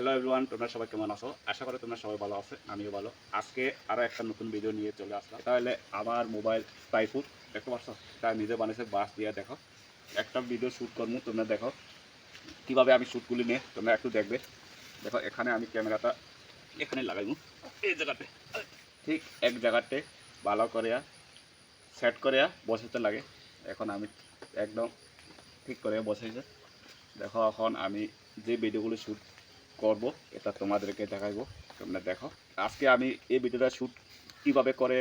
Hello everyone তোমরা সবাই কেমন আছো? আশা করি তোমরা সবাই ভালো আছো, আমিও ভালো। আজকে আরও একটা নতুন ভিডিও নিয়ে চলে আসলাম। তাহলে আমার মোবাইল ট্রাইপুড দেখতে পাচ্ছ? এটা নিজে বানিয়েছে বাস দিয়ে দেখো। একটা ভিডিও শ্যুট করব, তোমরা দেখো। কীভাবে আমি শ্যুটগুলি নিয়ে, তোমরা একটু দেখবে। দেখো, এখানে আমি ক্যামেরাটা এখানে লাগাইবো, এই জায়গাতে। ঠিক এক জায়গাতে, ভালো করে সেট করে বসাতে লাগে। এখন আমি একদম ঠিক করে বসাইছে। দেখো, এখন আমি যে ভিডিওগুলো শ্যুট করব, এটা তোমাদেরকে দেখাইবো, তোমরা দেখো। আজকে আমি এই ভিডিওটা শ্যুট কীভাবে করে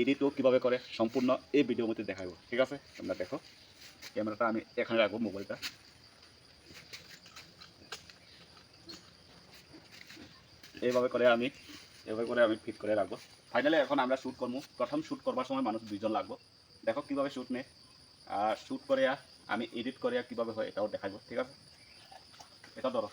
এডিটও কীভাবে করে, সম্পূর্ণ এই ভিডিওর মধ্যে দেখাবো ঠিক আছে? তোমরা দেখো। ক্যামেরাটা আমি এখানে রাখব, মোবাইলটা। এইভাবে করে আমি এভাবে করে আমি ফিট করে রাখব। ফাইনালি এখন আমরা শ্যুট করব। প্রথম শ্যুট করবার সময় মানুষ দুইজন লাগবো। দেখো কীভাবে শ্যুট নে আর শ্যুট করে আমি এডিট করে কীভাবে হয়, এটাও দেখাবো ঠিক আছে? এটা ধরো।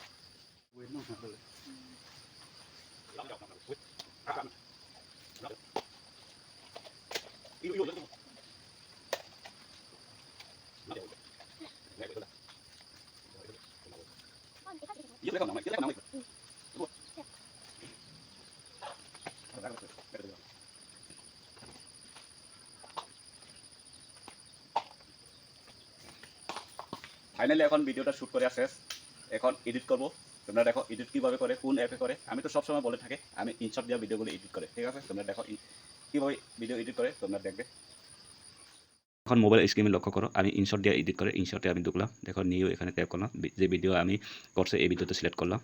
ফাইনালি এখন ভিডিওটা শ্যুট করে শেষ। এখন এডিট করব। তোমরা দেখো এডিট কীভাবে করে, কোন অ্যাপে করে। আমি তো সবসময় বলে থাকি, আমি ইনশট দেওয়া ভিডিওগুলো এডিট করে, ঠিক আছে? তোমরা দেখো কীভাবে ভিডিও এডিট করে, তোমরা দেখবে। এখন মোবাইল স্ক্রিনে লক্ষ্য করো, আমি ইনশট দিয়ে এডিট করে ইনশটে আমি ঢুকলাম। দেখো নিউ এখানে ট্যাপ করলাম যে ভিডিও আমি করছে, এই ভিডিওতে সিলেক্ট করলাম।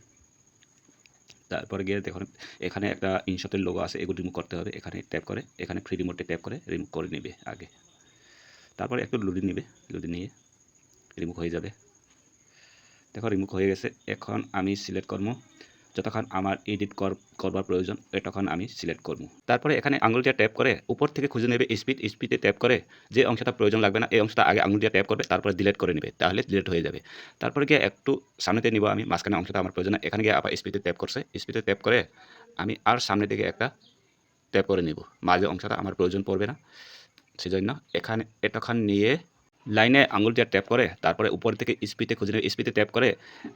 তারপরে গিয়ে দেখুন এখানে একটা ইনশটের লোগো আছে, এগুলো রিমুভ করতে হবে। এখানে ট্যাপ করে, এখানে ফ্রি রিমোটে ট্যাপ করে রিমুভ করে নেবে আগে। তারপরে একটু লুডি নেবে লুডি নিয়ে রিমুভ হয়ে যাবে। দেখো রিমুভ হয়ে গেছে। এখন আমি সিলেক্ট করব। যতক্ষণ আমার এডিট করবার প্রয়োজন তখন আমি সিলেক্ট করব। তারপরে এখানে আঙুল দিয়ে ট্যাপ করে, উপর থেকে খুঁজে নেবে স্পিড স্পিডে ট্যাপ করে, যে অংশটা প্রয়োজন লাগবে না, এই অংশটা আগে আঙুল দিয়ে ট্যাপ করবে, তারপরে ডিলিট করে নেবে, তাহলে ডিলিট হয়ে যাবে। তারপরে গিয়ে একটু সামনেতে নিব আমি, মাঝখানে অংশটা আমার প্রয়োজন এখানে গিয়ে আবার স্পিডে ট্যাপ করছে। স্পিডে ট্যাপ করে আমি আর সামনের দিকে একটা ট্যাপ করে নিব। মাঝে অংশটা আমার প্রয়োজন পড়বে না। সেজন্য এখানে এতক্ষণ নিয়ে লাইনে আঙুল দিয়ে ট্যাপ করে, তারপরে উপর থেকে স্পিডে খুঁজে নেবে স্পিডে ট্যাপ করে,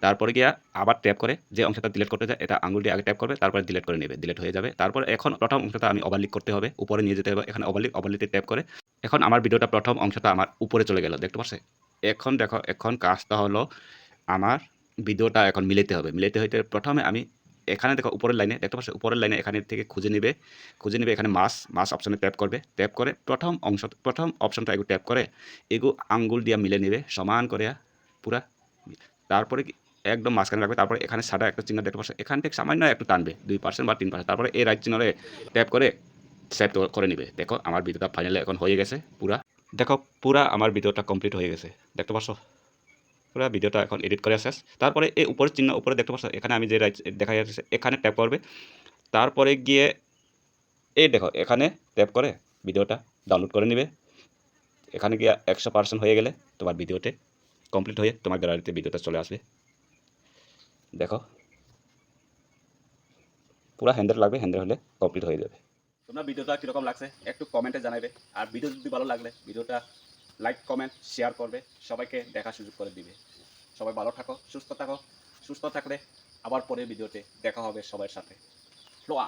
তারপরে গিয়ে আবার ট্যাপ করে, যে অংশটা ডিলেট করতে যায় এটা আঙুল দিয়ে আগে ট্যাপ করবে, তারপরে ডিলেট করে নেবে ডিলেট হয়ে যাবে। তারপর এখন প্রথম অংশটা আমি ওভারলিক করতে হবে, উপরে নিয়ে যেতে হবে, এখানে ওভারলিক ওভারলিতে ট্যাপ করে। এখন আমার ভিডিওটা প্রথম অংশটা আমার উপরে চলে গেল, দেখতে পাচ্ছে এখন দেখো, এখন কাজটা হলো আমার ভিডিওটা এখন মিলাতে হবে মিলাতে হইতে প্রথমে আমি এখানে দেখো উপরের লাইনে, দেখতে পাচ্ছ? উপরের লাইনে এখানে থেকে খুঁজে নেবে। খুঁজে নেবে এখানে মাস মাস অপশনে ট্যাপ করবে। ট্যাপ করে প্রথম অংশ, প্রথম অপশনটা এগু ট্যাপ করে, এগু আঙ্গুল দিয়া মিলে নেবে, সমান করে পুরা। তারপরে একদম মাঝখানে রাখবে, তারপরে এখানে সাদা একটা চিহ্ন দেখতে পাচ্ছ? এখান থেকে সামান্য একটু টানবে, দুই পার্সেন্ট বা তিন পার্সেন্ট তারপরে এই রাইট চিহ্নরে ট্যাপ করে সেভ করে নেবে। দেখো, আমার ভিডিওটা ফাইনালি এখন হয়ে গেছে, পুরা। দেখো, পুরা আমার ভিডিওটা কমপ্লিট হয়ে গেছে। দেখতে পাচ্ছ? পুরো ভিডিওটা এখন এডিট করে শেষ। তারপরে এই উপরের চিহ্ন, উপরে দেখতে পাচ্ছ, এখানে আমি যে দেখা যাচ্ছে, এখানে ট্যাপ করবে। তারপরে গিয়ে, এই দেখো, এখানে ট্যাপ করে, ভিডিওটা ডাউনলোড করে নেবে। এখানে গিয়ে একশো পার্সেন্ট হয়ে গেলে তোমার ভিডিওতে কমপ্লিট হয়ে তোমার গ্যালারিতে ভিডিওটা চলে আসবে। দেখো, পুরো হ্যান্ডেল লাগবে হ্যান্ডেল হলে কমপ্লিট হয়ে যাবে। তোমরা ভিডিওটা কীরকম লাগছে, একটু কমেন্টে জানাবে আর ভিডিও যদি ভালো লাগলে, ভিডিওটা লাইক কমেন্ট শেয়ার করবে, সবাইকে দেখা সুযোগ করে দিবে। সবাই ভালো থাকো, সুস্থ থাকো, সুস্থ থাকলে আবার পরের ভিডিওতে দেখা হবে সবার সাথে। লোয়া